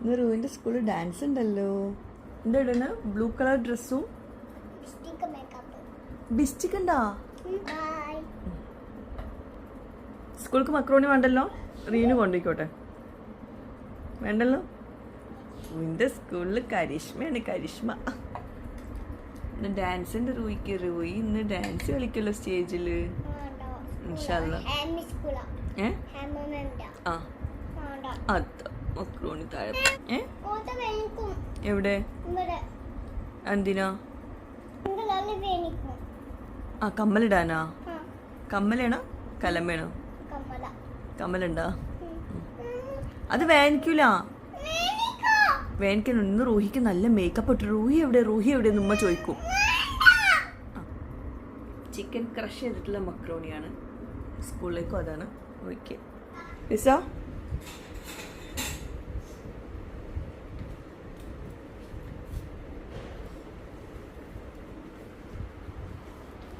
ഇന്ന് റൂവിന്റെ സ്കൂളിൽ ഡാൻസ് ഉണ്ടല്ലോ. എന്താ ഇടണ? ബ്ലൂ കളർ ഡ്രസ്സും ബിസ്റ്റിക് ഉണ്ടാ? സ്കൂൾക്ക് മക്രോണി വേണ്ടല്ലോ? റീനു കൊണ്ടുപോയിക്കോട്ടെ. വേണ്ടല്ലോ? റൂവിന്റെ സ്കൂളിൽ കരിഷ്മയാണ് കരിഷ്മ. ഇന്ന് ഉണ്ട് റൂയിക്ക് റൂയി ഇന്ന് ഡാൻസ് കളിക്കല്ലോ സ്റ്റേജിൽ ഇൻഷാല്ലാ. ഏ? ആ. അത് മക്രോണി താഴെ ഏ? എവിടെ? എന്തിനാ? ആ കമ്മലിടാനാ? കമ്മലാണോ? കമ്മലുണ്ടാ? കമ്മലുണ്ടോ അത് വേനിക്കൂല. വേനിക്കണം? ഇന്ന് റൂഹിക്ക് നല്ല മേക്കപ്പ് ഇട്ട് റൂഹി എവിടെ? റൂഹി എവിടെ ഉമ്മ ചോദിക്കും. ചിക്കൻ ക്രഷ് ചെയ്തിട്ടുള്ള മക്രോണിയാണ്. സ്കൂളിലേക്കും അതാണ്. ഓക്കെ. പിസ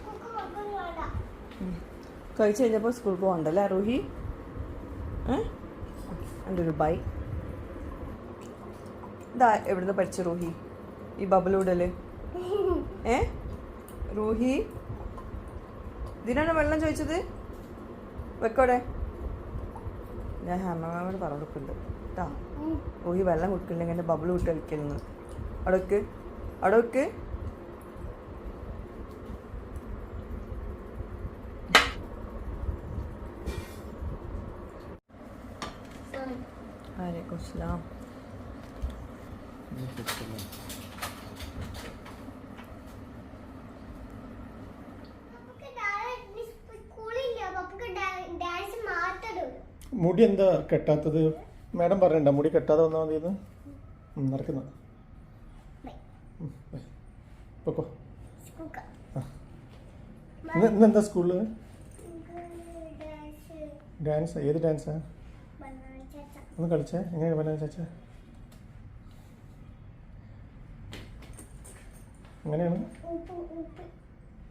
കുക്കു കുക്കു വേണ്ട കഴിച്ച് കഴിഞ്ഞപ്പോൾ സ്കൂൾ പോകണ്ടല്ലേ റൂഹി? എന്റെ ഒരു ബൈ. ഇതാ എവിടുന്ന് പഠിച്ച റൂഹി? ഈ ബബിളൂടൽ ഏ? റൂഹി? ഇതിനാണ് വെള്ളം ചോദിച്ചത്? വെക്കോടെ. ഞാൻ ഹേമമാമോട് പറഞ്ഞു കൊടുക്കുന്നുണ്ട്. കേട്ടോ റൂഹി വെള്ളം കുടിക്കില്ലെങ്കിൽ എന്റെ ബബിൾ വിട്ട് കളിക്കലെന്ന് അവിടെ വെക്ക് വലൈക്കും മാത്രമേ മുടി എന്താ കെട്ടാത്തത്? മാഡം പറയണ്ട മുടി കെട്ടാതെ വന്നാൽ മതിയെന്ന്. നടക്കുന്ന. ബൈ. പൊക്കോ. ഇന്നെന്താ സ്കൂളിൽ ഡാൻസ് ഡാൻസ് ഏത് ഡാൻസാ? ഒന്ന് കളിച്ചേ. എങ്ങനെയാണ് പറഞ്ഞ ചേച്ചി?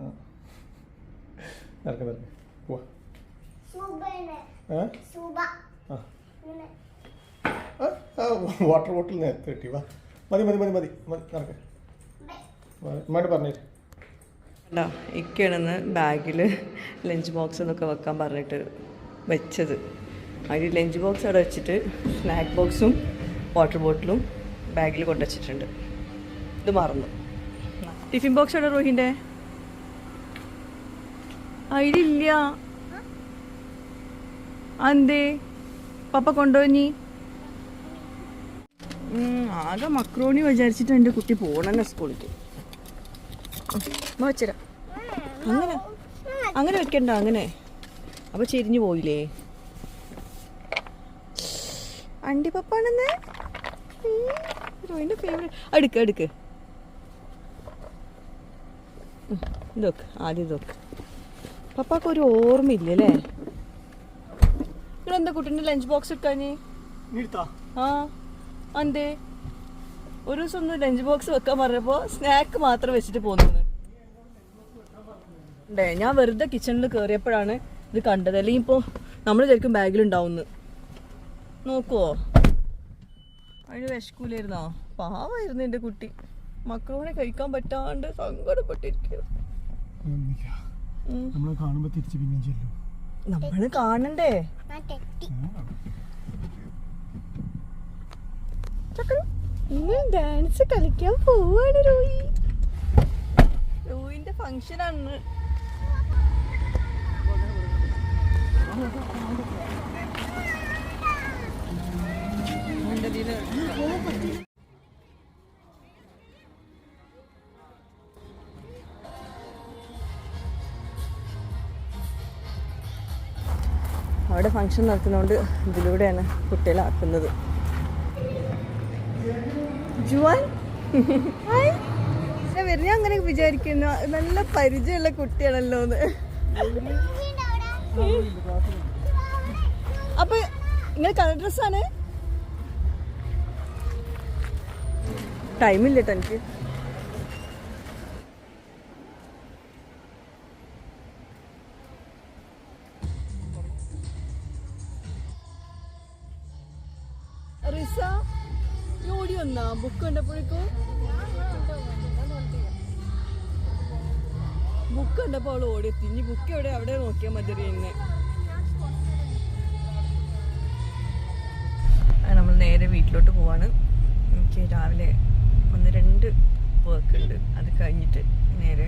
ആ. നടക്ക നടക്ക. പോവാ. വാട്ടർ ബോട്ടിൽ നേരത്തെ കിട്ടി. വാ. മതി മതി മതി മതി. മതി നടക്ക. മാഡം പറഞ്ഞേര് അല്ല ഇക്കാണെന്ന് ബാഗിൽ ലഞ്ച് ബോക്സ് എന്നൊക്കെ വെക്കാൻ പറഞ്ഞിട്ട് വെച്ചത്. അതിൽ ലഞ്ച് ബോക്സ് അവിടെ വെച്ചിട്ട് സ്നാക്ക് ബോക്സും വാട്ടർ ബോട്ടിലും ബാഗിൽ കൊണ്ടുവച്ചിട്ടുണ്ട്. ഇത് മറന്നു. ടിഫിൻ ബോക്സ് അവിടെ റോഹിന്റെ അതിലില്ല അന്തേ പപ്പ കൊണ്ടുപോയി ആകെ മക്രോണി വിചാരിച്ചിട്ട് എന്റെ കുട്ടി പോകണമെന്നെ സ്കൂളിലേക്ക്. വെച്ചരാ. അങ്ങനെ അങ്ങനെ വെക്കണ്ട അങ്ങനെ. അപ്പൊ ചെരിഞ്ഞു പോയില്ലേ? അണ്ടി പപ്പാണെന്ന് റോയിന്റെ ഫേവറേറ്റ് അടുക്ക് അടുക്ക് ഇതൊക്കെ ആദ്യം ഇതൊക്കെ. പപ്പാക്ക് ഒരു ഓർമ്മയില്ല അല്ലേ? നിങ്ങളെന്താ കുട്ടീന്റെ ലഞ്ച് ബോക്സ് എടുക്കാഞ്ഞേ? ആ എന്തേ ഒരു ദിവസം ഒന്ന് ലഞ്ച് ബോക്സ് വെക്കാൻ പറഞ്ഞപ്പോ സ്നാക്ക് മാത്രം വെച്ചിട്ട് പോന്നു ഉണ്ടേ ഞാൻ വെറുതെ കിച്ചണിൽ കേറിയപ്പോഴാണ് ഇത് കണ്ടത്. അല്ലെങ്കിൽ ഇപ്പോൾ നമ്മൾ ശരിക്കും ബാഗിലുണ്ടാവുന്നു നോക്കുവോ അതിന് വിശക്കൂലായിരുന്നോ? പാവായിരുന്നു എന്റെ കുട്ടി. മക്കളോടെ കഴിക്കാൻ പറ്റാണ്ട് സങ്കടപ്പെട്ടിരിക്കുന്നു. നമ്മൾ കാണുമ്പോൾ തിരിച്ച് പിന്നെയും ചെല്ലും. നമ്മൾ കാണണ്ടേ? ഡാൻസ് കളിക്കാൻ പോവാണ് റോയി റോയിന്റെ ഫങ്ഷൻ ആണ്. അവിടെ ഫങ്ഷൻ നടത്തുന്നതുകൊണ്ട് ഇതിലൂടെയാണ് കുട്ടികളെ ആക്കുന്നത് ജുവാൻ വരുന്ന അങ്ങനെ വിചാരിക്കുന്നു നല്ല പരിചയമുള്ള കുട്ടിയാണല്ലോ എന്ന് നിങ്ങൾ കളർ ഡ്രസ്സാണ് ടൈമില്ല കേട്ടോ എനിക്ക്. റിസ ഓടി വന്നാ? ബുക്ക് കണ്ടപ്പോഴേക്കും? ബുക്ക് കണ്ടപ്പോൾ അവൾ ഓടിയെത്തി ഇനി ബുക്ക് എവിടെ? അവിടെ നോക്കിയാൽ മതി എന്നെ നേരെ വീട്ടിലോട്ട് പോവാണ്. എനിക്ക് രാവിലെ ഒന്ന് രണ്ട് വർക്ക് ഉണ്ട്. അത് കഴിഞ്ഞിട്ട് നേരെ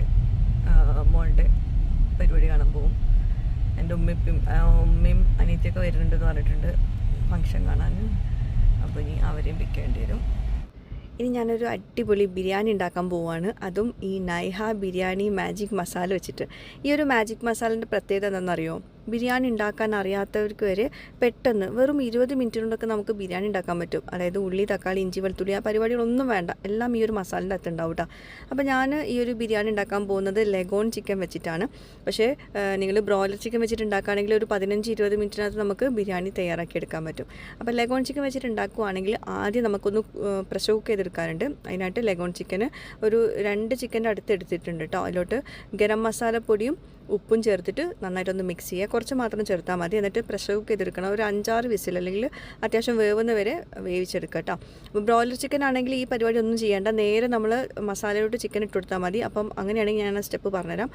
മോളുടെ പരിപാടി കാണാൻ പോകും എന്റെ ഉമ്മയും ഉമ്മയും അനിയത്തിയൊക്കെ വരുന്നുണ്ടെന്ന് പറഞ്ഞിട്ടുണ്ട് ഫങ്ഷൻ കാണാൻ. അപ്പോൾ ഇനി അവരെയും പിക്കേണ്ടി വരും. ഇനി ഞാനൊരു അടിപൊളി ബിരിയാണി ഉണ്ടാക്കാൻ പോവാണ്. അതും ഈ നൈഹ ബിരിയാണി മാജിക് മസാല വെച്ചിട്ട്. ഈ ഒരു മാജിക് മസാലന്റെ പ്രത്യേകത എന്താണെന്നറിയോ? ബിരിയാണി ഉണ്ടാക്കാൻ അറിയാത്തവർക്ക് വരെ പെട്ടെന്ന് വെറും ഇരുപത് മിനിറ്റ് കൊണ്ടൊക്കെ നമുക്ക് ബിരിയാണി ഉണ്ടാക്കാൻ പറ്റും. അതായത് ഉള്ളി തക്കാളി ഇഞ്ചി വെളുത്തുള്ളി ആ പരിപാടികളൊന്നും വേണ്ട. എല്ലാം ഈ ഒരു മസാലന്റെ അകത്ത് ഉണ്ടാവും കേട്ടോ അപ്പോൾ ഞാൻ ഈ ഒരു ബിരിയാണി ഉണ്ടാക്കാൻ പോകുന്നത് ലെഗോൺ ചിക്കൻ വെച്ചിട്ടാണ്. പക്ഷേ നിങ്ങൾ ബ്രോയിലർ ചിക്കൻ വെച്ചിട്ട് ഉണ്ടാക്കുകയാണെങ്കിൽ ഒരു പതിനഞ്ച് ഇരുപത് മിനിറ്റിനകത്ത് നമുക്ക് ബിരിയാണി തയ്യാറാക്കി എടുക്കാൻ പറ്റും. അപ്പോൾ ലെഗോൺ ചിക്കൻ വെച്ചിട്ട് ഉണ്ടാക്കുകയാണെങ്കിൽ ആദ്യം നമുക്കൊന്ന് പ്രഷർ കുക്ക് ചെയ്തെടുക്കാറുണ്ട് അതിനായിട്ട് ലെഗോൺ ചിക്കന് ഒരു രണ്ട് ചിക്കന്റെ അടുത്ത് എടുത്തിട്ടുണ്ട് കേട്ടോ അതിലോട്ട് ഗരം മസാലപ്പൊടിയും ഉപ്പും ചേർത്തിട്ട് നന്നായിട്ടൊന്ന് മിക്സ് ചെയ്യുക. കുറച്ച് മാത്രം ചേർത്താൽ മതി. എന്നിട്ട് പ്രഷർ കുക്ക് ചെയ്തെടുക്കണം ഒരു അഞ്ചാറ് വിസിൽ അല്ലെങ്കിൽ അത്യാവശ്യം വേവുന്ന വരെ വേവിച്ചെടുക്കുക കേട്ടോ. അപ്പോൾ ബ്രോയിലർ ചിക്കൻ ആണെങ്കിൽ ഈ പരിപാടി ഒന്നും ചെയ്യേണ്ട. നേരെ നമ്മൾ മസാലയോട്ട് ചിക്കൻ ഇട്ട് കൊടുത്താൽ മതി. അപ്പം അങ്ങനെയാണെങ്കിൽ ഞാൻ ആ സ്റ്റെപ്പ് പറഞ്ഞുതരാം.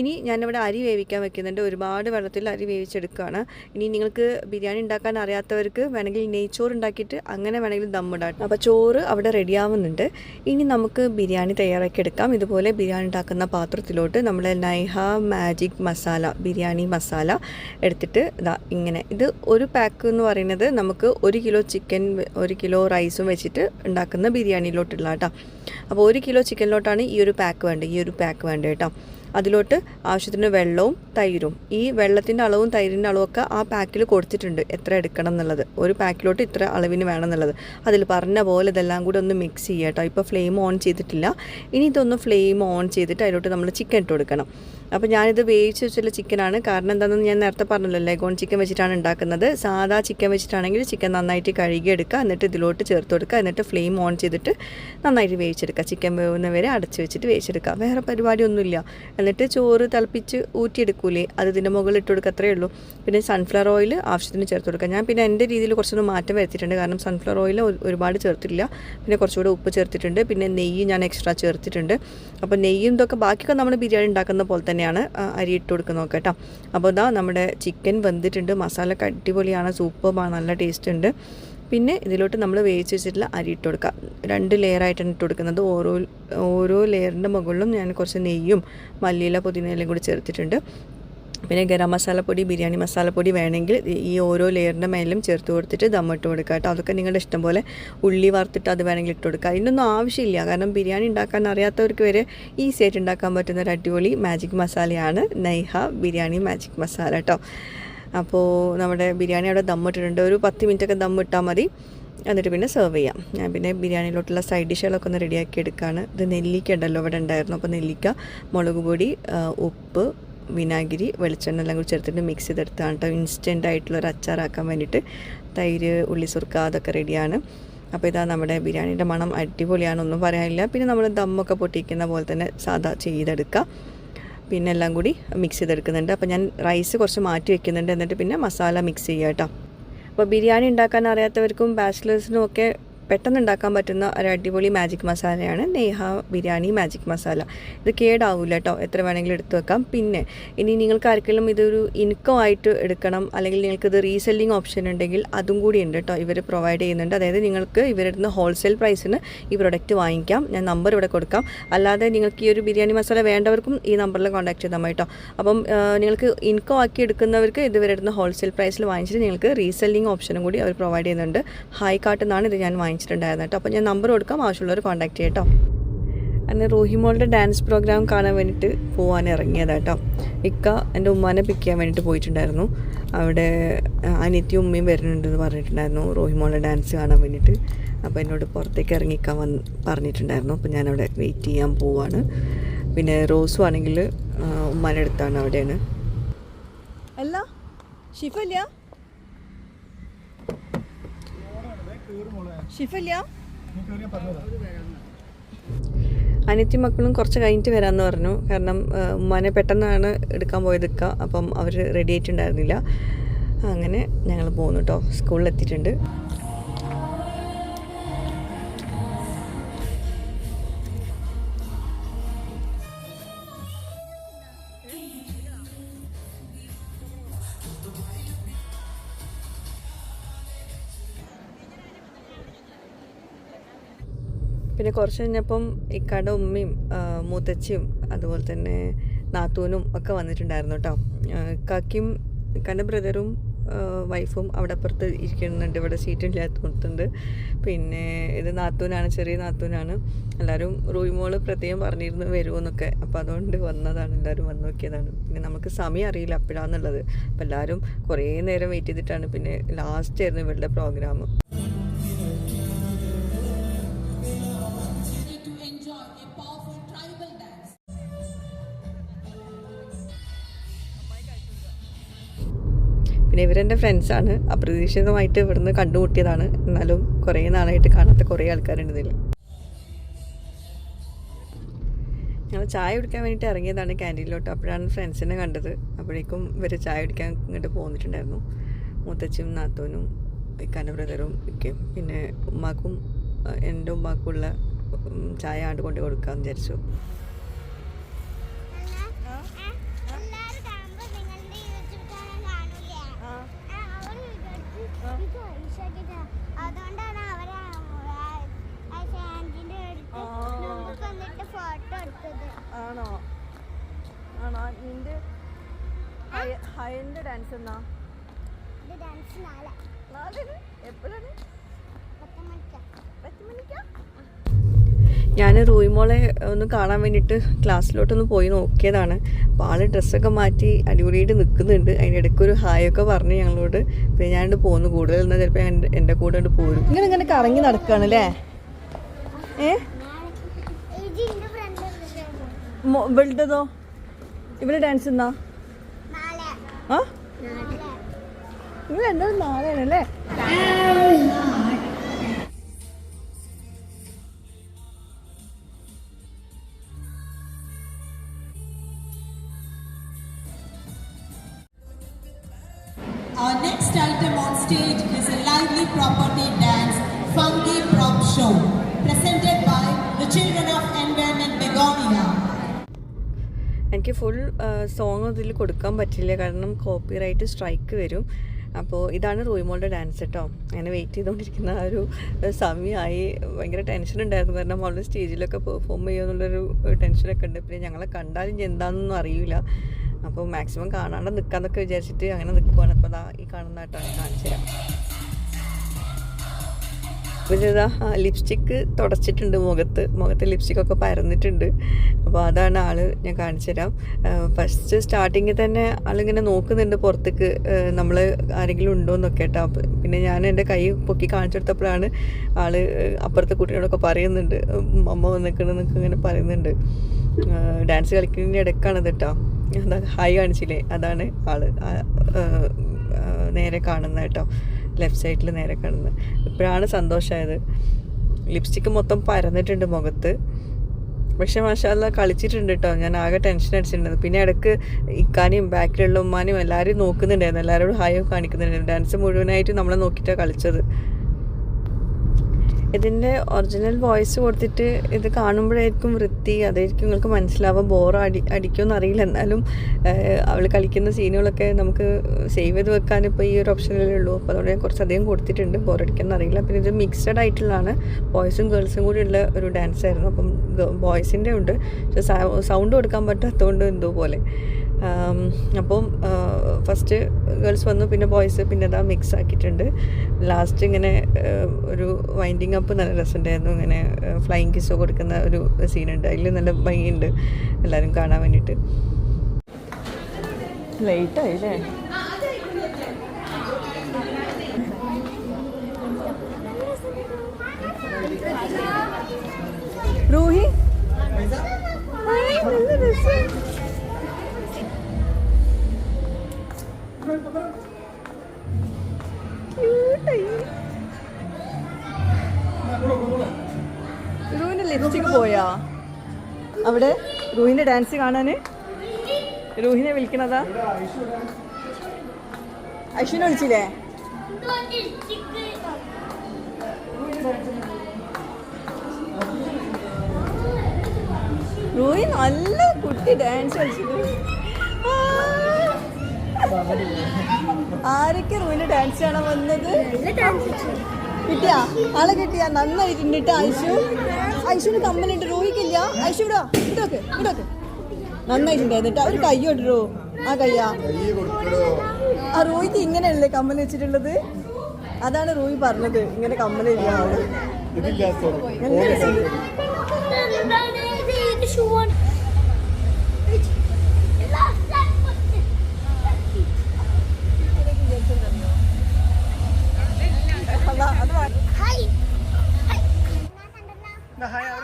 ഇനി ഞാനിവിടെ അരി വേവിക്കാൻ വെക്കുന്നുണ്ട്. ഒരുപാട് വെള്ളത്തിൽ അരി വേവിച്ചെടുക്കുകയാണ്. ഇനി നിങ്ങൾക്ക് ബിരിയാണി ഉണ്ടാക്കാൻ അറിയാത്തവർക്ക് വേണമെങ്കിൽ നെയ്ച്ചോറ് ഉണ്ടാക്കിയിട്ട് അങ്ങനെ വേണമെങ്കിൽ ദമ്മിടാം അപ്പോൾ ചോറ് അവിടെ റെഡിയാവുന്നുണ്ട് ഇനി നമുക്ക് ബിരിയാണി തയ്യാറാക്കി എടുക്കാം. ഇതുപോലെ ബിരിയാണി ഉണ്ടാക്കുന്ന പാത്രത്തിലോട്ട് നമ്മൾ നൈഹ മാജിക് മസാല ബിരിയാണി മസാല എടുത്തിട്ട് ഇതാ ഇങ്ങനെ. ഇത് ഒരു പാക്ക് എന്ന് പറയുന്നത് നമുക്ക് ഒരു കിലോ ചിക്കൻ ഒരു കിലോ റൈസും വെച്ചിട്ട് ഉണ്ടാക്കുന്ന ബിരിയാണിയിലോട്ടുള്ള കേട്ടോ അപ്പോൾ ഒരു കിലോ ചിക്കനിലോട്ടാണ് ഈ ഒരു പാക്ക് വേണ്ടത് ഈ ഒരു പാക്ക് വേണ്ടത് കേട്ടോ അതിലോട്ട് ആവശ്യത്തിന് വെള്ളവും തൈരും. ഈ വെള്ളത്തിന്റെ അളവും തൈരിന്റെ ഒക്കെ ആ പാക്കിൽ കൊടുത്തിട്ടുണ്ട് എത്ര എടുക്കണം എന്നുള്ളത്. ഒരു പാക്കിലോട്ട് ഇത്ര അളവിന് വേണം എന്നുള്ളത്. അതിൽ പറഞ്ഞ പോലെ ഇതെല്ലാം കൂടി ഒന്ന് മിക്സ് ചെയ്യുക കേട്ടോ ഇപ്പോൾ ഫ്ലെയിം ഓൺ ചെയ്തിട്ടില്ല. ഇനി ഇതൊന്ന് ഫ്ലെയിം ഓൺ ചെയ്തിട്ട് അതിലോട്ട് നമ്മൾ ചിക്കൻ ഇട്ട് കൊടുക്കണം. അപ്പോൾ ഞാനിത് വേവിച്ച് വെച്ചുള്ള ചിക്കനാണ്. കാരണം എന്താണെന്ന് ഞാൻ നേരത്തെ പറഞ്ഞല്ലോ ലെഗോൺ ചിക്കൻ വെച്ചിട്ടാണ് ഉണ്ടാക്കുന്നത്. സാധാ ചിക്കൻ വെച്ചിട്ടാണെങ്കിൽ ചിക്കൻ നന്നായിട്ട് കഴുകിയെടുക്കുക എന്നിട്ട് ഇതിലോട്ട് ചേർത്ത് കൊടുക്കുക എന്നിട്ട് ഫ്ലെയിം ഓൺ ചെയ്തിട്ട് നന്നായിട്ട് വേവിച്ചെടുക്കുക. ചിക്കൻ വേവുന്നവരെ അടച്ച് വെച്ചിട്ട് വേവിച്ചെടുക്കുക. വേറെ പരിപാടി ഒന്നുമില്ല എന്നിട്ട് ചോറ് തിളപ്പിച്ച് ഊറ്റിയെടുക്കൂലേ? അത് ഇതിന്റെ മുകളിൽ ഇട്ട് കൊടുക്കുക അത്രയേ ഉള്ളൂ. പിന്നെ സൺഫ്ലവർ ഓയിൽ ആവശ്യത്തിന് ചേർത്ത് കൊടുക്കുക. ഞാൻ പിന്നെ എന്റെ രീതിയിൽ കുറച്ചൊന്ന് മാറ്റം വരുത്തിയിട്ടുണ്ട്. കാരണം സൺഫ്ലവർ ഓയിൽ ഒരുപാട് ചേർത്തിട്ടില്ല. പിന്നെ കുറച്ചുകൂടെ ഉപ്പ് ചേർത്തിട്ടുണ്ട്. പിന്നെ നെയ്യ് ഞാൻ എക്സ്ട്രാ ചേർത്തിട്ടുണ്ട്. അപ്പോൾ നെയ്യും ഇതൊക്കെ ബാക്കിയൊക്കെ നമ്മൾ ബിരിയാണി ഉണ്ടാക്കുന്ന പോലെ തന്നെയാണ് അരി ഇട്ട് കൊടുക്കുന്നത് കേട്ടോ. അപ്പോൾ ഇതാ നമ്മുടെ ചിക്കൻ വെന്തിട്ടുണ്ട്. മസാല അടിപൊളിയാണ് സൂപ്പറാണ് നല്ല ടേസ്റ്റ് ഉണ്ട്. പിന്നെ ഇതിലോട്ട് നമ്മൾ വേവിച്ച് വെച്ചിട്ടുള്ള അരി ഇട്ട് കൊടുക്കുക. രണ്ട് ലെയറായിട്ടാണ് ഇട്ട് കൊടുക്കുന്നത്. ഓരോ ഓരോ ലെയറിന്റെ മുകളിലും ഞാൻ കുറച്ച് നെയ്യും മല്ലിയില പുതിനയിലയും കൂടി ചേർത്തിട്ടുണ്ട്. പിന്നെ ഗരം മസാലപ്പൊടി ബിരിയാണി മസാലപ്പൊടി വേണമെങ്കിൽ ഈ ഓരോ ലെയറിന്റെ മേലും ചേർത്ത് കൊടുത്തിട്ട് ദമ്മിട്ട് കൊടുക്കുക കേട്ടോ. അതൊക്കെ നിങ്ങളുടെ ഇഷ്ടം പോലെ ഉള്ളി വറുത്തിട്ട് അത് വേണമെങ്കിൽ ഇട്ട് കൊടുക്കുക. അതിനൊന്നും ആവശ്യമില്ല. കാരണം ബിരിയാണി ഉണ്ടാക്കാൻ അറിയാത്തവർക്ക് വരെ ഈസി ആയിട്ട് ഉണ്ടാക്കാൻ പറ്റുന്ന ഒരു അടിപൊളി മാജിക് മസാലയാണ് നൈഹ ബിരിയാണി മാജിക് മസാല കേട്ടോ. അപ്പോൾ നമ്മുടെ ബിരിയാണി അവിടെ ദമ്മിട്ടിട്ടുണ്ട് ഒരു പത്ത് മിനിറ്റൊക്കെ ദമ്മിട്ടാൽ മതി. എന്നിട്ട് പിന്നെ സെർവ് ചെയ്യാം. ഞാൻ പിന്നെ ബിരിയാണിയിലോട്ടുള്ള സൈഡ് ഡിഷുകളൊക്കെ ഒന്ന് റെഡിയാക്കി എടുക്കുകയാണ്. ഇത് നെല്ലിക്ക ഉണ്ടല്ലോ ഇവിടെ ഉണ്ടായിരുന്നു. അപ്പോൾ നെല്ലിക്ക മുളക് പൊടി ഉപ്പ് വിനാഗിരി വെളിച്ചെണ്ണ എല്ലാം കൂടി ചേർത്തിട്ട് മിക്സ് ചെയ്തെടുത്താണ് കേട്ടോ ഇൻസ്റ്റന്റ് ആയിട്ടുള്ള ഒരു അച്ചാറാക്കാൻ വേണ്ടിയിട്ട് തൈര് ഉള്ളി സുർക്ക അതൊക്കെ റെഡിയാണ് അപ്പോൾ ഇതാ നമ്മുടെ ബിരിയാണിയുടെ മണം അടിപൊളിയാണ് ഒന്നും പറയാനില്ല. പിന്നെ നമ്മൾ ദമ്മൊക്കെ പൊട്ടിക്കുന്ന പോലെ തന്നെ സാധാ ചെയ്തെടുക്കുക പിന്നെ എല്ലാം കൂടി മിക്സ് ചെയ്തെടുക്കുന്നുണ്ട്. അപ്പോൾ ഞാൻ റൈസ് കുറച്ച് മാറ്റി വെക്കുന്നുണ്ട്. എന്നിട്ട് പിന്നെ മസാല മിക്സ് ചെയ്യുക കേട്ടോ അപ്പോൾ ബിരിയാണി ഉണ്ടാക്കാൻ അറിയാത്തവർക്കും ബാച്ചിലേഴ്സിനും ഒക്കെ പെട്ടെന്ന് ഉണ്ടാക്കാൻ പറ്റുന്ന ഒരു അടിപൊളി മാജിക് മസാലയാണ് നേഹ ബിരിയാണി മാജിക് മസാല ഇത് കേടാവില്ല കേട്ടോ എത്ര വേണമെങ്കിലും എടുത്തു വെക്കാം. പിന്നെ ഇനി നിങ്ങൾക്ക് ആർക്കെങ്കിലും ഇതൊരു ഇൻകം ആയിട്ട് എടുക്കണം അല്ലെങ്കിൽ നിങ്ങൾക്കിത് റീസെല്ലിംഗ് ഓപ്ഷൻ ഉണ്ടെങ്കിൽ അതും കൂടി ഉണ്ട് കേട്ടോ ഇവർ പ്രൊവൈഡ് ചെയ്യുന്നുണ്ട്. അതായത് നിങ്ങൾക്ക് ഇവരുടെ നിന്ന് ഹോൾസെയിൽ പ്രൈസിന് ഈ പ്രൊഡക്റ്റ് വാങ്ങിക്കാം. ഞാൻ നമ്പർ ഇവിടെ കൊടുക്കാം. അല്ലാതെ നിങ്ങൾക്ക് ഈ ഒരു ബിരിയാണി മസാല വേണ്ടവർക്കും ഈ നമ്പറിൽ കോൺടാക്ട് ചെയ്താൽ മതി കേട്ടോ അപ്പം നിങ്ങൾക്ക് ഇൻകം ആക്കി എടുക്കുന്നവർക്ക് ഇത് ഇവരുടെ നിന്ന് ഹോൾസെയിൽ പ്രൈസിൽ വാങ്ങിച്ചിട്ട് നിങ്ങൾക്ക് റീസെല്ലിംഗ് ഓപ്ഷനും കൂടി അവർ പ്രൊവൈഡ് ചെയ്യുന്നുണ്ട്. ഹൈ കാർട്ടിൽ നിന്നാണ് ഇത് ഞാൻ വാങ്ങിച്ചിട്ടുണ്ടായിരുന്നത് കേട്ടോ. അപ്പോൾ ഞാൻ നമ്പർ കൊടുക്കാം. ആവശ്യമുള്ളവർ കോൺടാക്ട് ചെയ്യട്ടോ അന്ന് റോഹിമോളുടെ ഡാൻസ് പ്രോഗ്രാം കാണാൻ വേണ്ടിയിട്ട് പോകാൻ ഇറങ്ങിയതാട്ടോ ഇക്ക എന്റെ ഉമ്മാനെ പിക്ക് ചെയ്യാൻ വേണ്ടിയിട്ട് പോയിട്ടുണ്ടായിരുന്നു. അവിടെ അനിയത്തിയും ഉമ്മയും വരുന്നുണ്ടെന്ന് പറഞ്ഞിട്ടുണ്ടായിരുന്നു റോഹിമോളുടെ ഡാൻസ് കാണാൻ വേണ്ടിയിട്ട് അപ്പോൾ എന്നോട് പുറത്തേക്ക് ഇറങ്ങിക്കാൻ വന്ന് പറഞ്ഞിട്ടുണ്ടായിരുന്നു. അപ്പോൾ ഞാനവിടെ വെയിറ്റ് ചെയ്യാൻ പോവാണ്. പിന്നെ റോസും ആണെങ്കിൽ ഉമ്മാന്റെ അടുത്താണ് അവിടെയാണ്. അല്ല ഷിഫല്ല ഷിഫല്ല? അനിയത്തി മക്കളും കുറച്ച് കഴിഞ്ഞിട്ട് വരാമെന്ന് പറഞ്ഞു. കാരണം ഉമ്മാനെ പെട്ടെന്നാണ് എടുക്കാൻ പോയതൊക്ക അപ്പം അവർ റെഡി ആയിട്ടുണ്ടായിരുന്നില്ല. അങ്ങനെ ഞങ്ങൾ പോകുന്നു കേട്ടോ സ്കൂളിൽ പിന്നെ കുറച്ച് കഴിഞ്ഞപ്പം ഇക്കാടെ ഉമ്മയും മുത്തച്ചിയും അതുപോലെ തന്നെ നാത്തൂനും ഒക്കെ വന്നിട്ടുണ്ടായിരുന്നു കേട്ടോ ഇക്കാക്കും ഇക്കാന്റെ ബ്രദറും വൈഫും അവിടെ അപ്പുറത്ത് ഇരിക്കുന്നുണ്ട്. ഇവിടെ സീറ്റ് ഇല്ലാത്തതുകൊണ്ട് പിന്നെ ഇത് നാത്തൂനാണ് ചെറിയ നാത്തൂനാണ്. എല്ലാവരും റൂയിമോൾ പ്രത്യേകം പറഞ്ഞിരുന്നു വരുമെന്നൊക്കെ അപ്പോൾ അതുകൊണ്ട് വന്നതാണ് എല്ലാവരും വന്ന് നോക്കിയതാണ്. പിന്നെ നമുക്ക് സമയം അറിയില്ല അപ്പോഴാന്നുള്ളത്. അപ്പോൾ എല്ലാവരും കുറേ നേരം വെയിറ്റ് ചെയ്തിട്ടാണ് പിന്നെ ലാസ്റ്റ് ആയിരുന്നു ഇവരുടെ പ്രോഗ്രാം പിന്നെ ഇവരെന്റെ ഫ്രണ്ട്സാണ് അപ്രതീക്ഷിതമായിട്ട് ഇവിടുന്ന് കണ്ടുമുട്ടിയതാണ്. എന്നാലും കുറേ നാളായിട്ട് കാണാത്ത കുറേ ആൾക്കാരുണ്ട് ഇതിൽ ഞങ്ങൾ ചായ കുടിക്കാൻ വേണ്ടിയിട്ട് ഇറങ്ങിയതാണ് ക്യാന്റീനിലോട്ട് അപ്പോഴാണ് ഫ്രണ്ട്സിനെ കണ്ടത്. അപ്പോഴേക്കും ഇവർ ചായ കുടിക്കാൻ ഇങ്ങോട്ട് പോന്നിട്ടുണ്ടായിരുന്നു. മുത്തച്ഛനും നാത്തോനും ഇക്കാന്റെ ബ്രദറും ഒക്കെ. പിന്നെ ഉമ്മാക്കും എന്റെ ഉമ്മാക്കുള്ള ചായ ആണ്ട് കൊണ്ട് കൊടുക്കാമെന്ന് വിചാരിച്ചു. എന്നാ ഇത് ഡാൻസ് നാളെ നാലിന് എപ്പോഴാണ്? പത്ത് മണിക്കാ. പത്ത് മണിക്കാ? ഞാൻ റൂയിമോളെ ഒന്ന് കാണാൻ വേണ്ടിയിട്ട് ക്ലാസ്സിലോട്ടൊന്ന് പോയി നോക്കിയതാണ്. അപ്പോൾ ആൾ ഡ്രസ്സൊക്കെ മാറ്റി അടിപൊളിയായിട്ട് നിൽക്കുന്നുണ്ട് അതിന്റെ ഇടയ്ക്ക് ഒരു ഹായ് ഒക്കെ പറഞ്ഞ് ഞങ്ങളോട് പിന്നെ ഞാനിട്ട് പോകുന്നു കൂടുതൽ എന്നാൽ ചിലപ്പോൾ ഞാൻ എന്റെ കൂടെ കൊണ്ട് പോരും. ഇങ്ങനെ ഇങ്ങനെ കറങ്ങി നടക്കുകയാണ് അല്ലേ ഏ? ഇവിടെ ഇവളുടേതോ? ഡാൻസ് എന്നാ നിങ്ങൾ രണ്ടും നാളെയാണ് അല്ലേ Our next item on stage is a lively property dance, Funky Prop Show, presented by the children of Environment Begonia. എനിക്ക് ഫുൾ സോങ് ഇതിൽ കൊടുക്കാൻ പറ്റില്ല കാരണം കോപ്പിറൈറ്റ് സ്ട്രൈക്ക് വരും അപ്പോൾ ഇതാണ് റൂയിമോളുടെ ഡാൻസ് കേട്ടോ അങ്ങനെ വെയിറ്റ് ചെയ്തുകൊണ്ടിരിക്കുന്ന ആ ഒരു സമയമായി. ഭയങ്കര ടെൻഷൻ ഉണ്ടായിരുന്നു. കാരണം അവളുടെ സ്റ്റേജിലൊക്കെ പെർഫോം ചെയ്യുമെന്നുള്ളൊരു ടെൻഷനൊക്കെ ഉണ്ട്. പിന്നെ ഞങ്ങളെ കണ്ടാലും എന്താണെന്നൊന്നും അറിയില്ല അപ്പോൾ മാക്സിമം കാണാണ്ട് നിൽക്കാന്നൊക്കെ വിചാരിച്ചിട്ട് അങ്ങനെ നിൽക്കുവാണ് അപ്പോൾ ഈ കാണുന്നതായിട്ടാണ് കാണിച്ചു പിന്നെ ഇതാ ലിപ്സ്റ്റിക്ക് തുടച്ചിട്ടുണ്ട് മുഖത്ത്. മുഖത്ത് ലിപ്സ്റ്റിക്കൊക്കെ പരന്നിട്ടുണ്ട്. അപ്പോൾ അതാണ് ആൾ ഞാൻ കാണിച്ചു തരാം. ഫസ്റ്റ് സ്റ്റാർട്ടിങ്ങിൽ തന്നെ ആളിങ്ങനെ നോക്കുന്നുണ്ട് പുറത്തേക്ക്. നമ്മൾ ആരെങ്കിലും ഉണ്ടോ എന്നൊക്കെ കേട്ടോ. പിന്നെ ഞാൻ എന്റെ കൈ പൊക്കി കാണിച്ചെടുത്തപ്പോഴാണ് ആൾ അപ്പുറത്തെ കുട്ടികളൊക്കെ പറയുന്നുണ്ട്. അമ്മ വന്നിക്കണെന്നൊക്കെ ഇങ്ങനെ പറയുന്നുണ്ട്. ഡാൻസ് കളിക്കുന്നതിന്റെ ഇടയ്ക്കാണ് കേട്ടോ. ഹായ് കാണിച്ചില്ലേ? അതാണ് ആൾ നേരെ കാണുന്നത് കേട്ടോ. ലെഫ്റ്റ് സൈഡിൽ നേരെ കാണുന്നത് ഇപ്പോഴാണ് സന്തോഷമായത് ലിപ്സ്റ്റിക്ക് മൊത്തം പരന്നിട്ടുണ്ട് മുഖത്ത്. പക്ഷെ മാഷാല്ല കളിച്ചിട്ടുണ്ട് കേട്ടോ ഞാൻ ആകെ ടെൻഷൻ അടിച്ചിട്ടുണ്ടായിരുന്നു. പിന്നെ ഇടയ്ക്ക് ഇക്കാനെയും ബാക്കിലുള്ള ഉമ്മാനും എല്ലാവരും നോക്കുന്നുണ്ടായിരുന്നു. എല്ലാവരോടും ഹായോ കാണിക്കുന്നുണ്ടായിരുന്നു. ഡാൻസ് മുഴുവനായിട്ട് നമ്മളെ നോക്കിയിട്ടാണ് കളിച്ചത്. ഇതിന്റെ ഒറിജിനൽ വോയിസ് കൊടുത്തിട്ട് ഇത് കാണുമ്പോഴായിരിക്കും വൃത്തി അതായിരിക്കും നിങ്ങൾക്ക് മനസ്സിലാവുക. ബോർ അടി അടിക്കുമെന്ന് അറിയില്ല. എന്നാലും അവൾ കളിക്കുന്ന സീനുകളൊക്കെ നമുക്ക് സേവ് ചെയ്ത് വെക്കാൻ ഇപ്പോൾ ഈ ഒരു ഓപ്ഷനിലേ ഉള്ളൂ. അപ്പോൾ അതുകൊണ്ട് ഞാൻ കുറച്ചധികം കൊടുത്തിട്ടുണ്ട്. ബോർ അടിക്കുമെന്ന് അറിയില്ല. പിന്നെ ഇത് മിക്സഡ് ആയിട്ടുള്ളതാണ്. ബോയ്സും ഗേൾസും കൂടി ഉള്ള ഒരു ഡാൻസ് ആയിരുന്നു. അപ്പം ബോയ്സിന്റെ ഉണ്ട്. പക്ഷെ സൗണ്ട് കൊടുക്കാൻ പറ്റാത്തതുകൊണ്ട് എന്തോ പോലെ. അപ്പം ഫസ്റ്റ് ഗേൾസ് വന്നു പിന്നെ ബോയ്സ് പിന്നെ അതാ മിക്സ് ആക്കിയിട്ടുണ്ട്. ലാസ്റ്റ് ഇങ്ങനെ ഒരു വൈൻഡിങ് അപ്പ് നല്ല രസമുണ്ടായിരുന്നു. ഇങ്ങനെ ഫ്ലൈയിങ് കിസ് കൊടുക്കുന്ന ഒരു സീനുണ്ട് അതിൽ നല്ല ഭംഗിയുണ്ട് എല്ലാവരും കാണാൻ വേണ്ടിയിട്ട്. ലേറ്റ് ആയില്ലേ റൂഹി? ആയി. ലിപ്സ്റ്റിക് പോയാ? അവിടെ റൂഹിന്റെ ഡാൻസ് കാണാന്? റൂഹിനെ വിളിക്കണതാ? അശ്വിനെ വിളിച്ചില്ലേ? റൂഹി നല്ല കുട്ടി ഡാൻസ് കളിച്ചിട്ട് ആരൊക്കെ റൂമിൽ ഡാൻസ് കാണാൻ വന്നത്? കിട്ടിയാ? ആളെ കിട്ടിയാ? നന്നായിട്ടുണ്ട് കേട്ടോ ഐശുവിന് കമ്പനിട്ട് കമ്മലുണ്ട്. ഐഷു ഇടോ ഇവിടൊക്കെ ഇവിടൊക്കെ നന്നായിട്ടുണ്ടായിരുന്നു ഒരു കൈ കൊണ്ടിരോ ആ കയ്യാ ആ റോഹിക്ക് ഇങ്ങനെയല്ലേ കമ്മൽ വെച്ചിട്ടുള്ളത്? അതാണ് റോഹി പറഞ്ഞത്. ഇങ്ങനെ കമ്മലില്ല ആൾ. ഇതില്ല സോറി നല്ല രസമുണ്ട് ഇത് ഷൂ ആണ്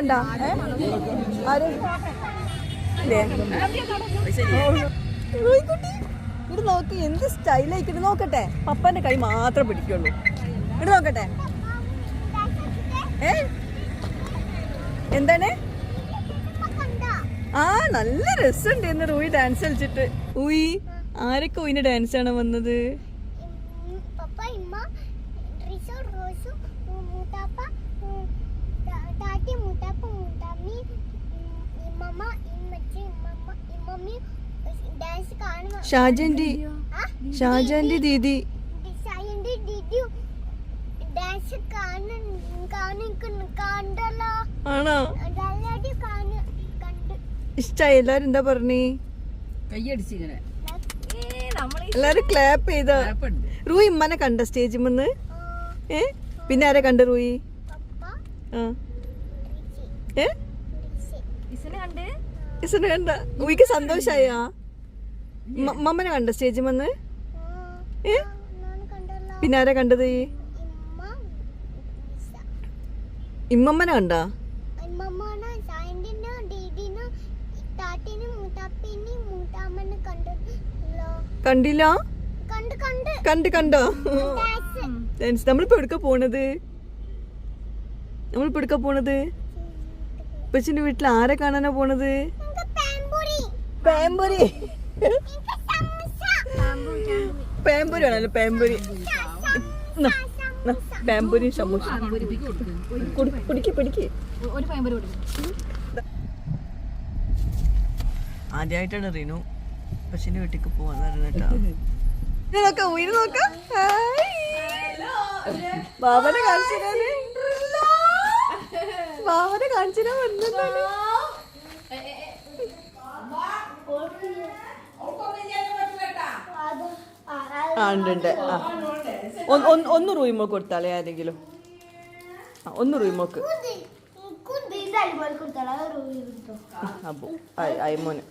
കണ്ടാ? ആര്? ഇല്ലേ? റോഹിക്കുട്ടി ഇവിടെ നോക്ക് എന്ത് സ്റ്റൈലായിക്കിട്ട് നോക്കട്ടെ. പപ്പന്റെ കൈ മാത്രം പിടിക്കുള്ളൂ. ഇവിടെ നോക്കട്ടെ. ഏ? എന്താണ്? ആ നല്ല രസമുണ്ട് ഇന്ന് റൂയി ഡാൻസ് കളിച്ചിട്ട്. ഉയ് ആരൊക്കെ ഉയിന് ഡാൻസ് ആണ് വന്നത് പപ്പ ഇമ്മ റിസോ റോസു മുട്ടാപ്പ താറ്റി മുട്ടാപ്പ മുട്ടാമ്മി ഇമ്മമ്മ ഇമ്മച്ചി ഇമ്മമ്മ ഇമ്മമ്മി ഡാൻസ് കാണുക ഷാജന്റെ ഷാജന്റെ ഷാജന്റെ ദീദി. ഷാജന്റെ ദീദി ഡാൻസ് കാണുന്നു കാണിക്കുന്നു കണ്ടല്ലോ. ആണോ? ഡാൻസ് കാണു കണ്ടു. ഇഷ്ടായി. എല്ലാരും എന്താ പറഞ്ഞേ? കൈയടിച്ചിങ്ങനെ എല്ലാരും ക്ലാപ്പ് ചെയ്ത? റൂയി ഇമ്മനെ കണ്ട സ്റ്റേജിൽ നിന്ന് ഏ? പിന്നെ ആരെ കണ്ട റൂയി? ആ. ഏ? ഇസനെ കണ്ട സന്തോഷായ? മമ്മനെ കണ്ട സ്റ്റേജിൽ വന്ന്? ഏ? ഞാൻ കണ്ടല്ലോ. പിന്നെ ആരാ കണ്ടത്? ഇമ്മമ്മനെ കണ്ട? കണ്ടല്ലോ കണ്ടില്ല? കണ്ട് കണ്ട്. കണ്ട് കണ്ടോ? Dance Thanks. നമ്മളിപ്പോ എടുക്ക പോണത്? നമ്മളിപ്പോ എടുക്ക പോണത്? ഉപ്പച്ചിന്റെ വീട്ടിൽ ആരെ കാണാനാ പോണത്? പാമ്പുരി. പേമ്പുരി ആണല്ലോ പേമ്പുരി. പേമ്പുരി സമൂസ. പിടിക്ക് പിടിക്ക്. ആദ്യമായിട്ടാണ് റീനു പശുവിന്റെ വീട്ടിലേക്ക് പോവാന്ന് പറഞ്ഞിട്ടാ. നോക്കാം ഹായ്. ബാബനെ കാണിച്ചിരാ ബാബനെ കാണിച്ചിരാ വന്നതാണ് ആ ഉണ്ട് ഉണ്ട്. ആ. ഒന്ന്- റൂമോ കൊടുത്താലേ ആരെങ്കിലും ആ ഒന്ന് റൂമോക്ക് അപ്പോ അയ്മോന്.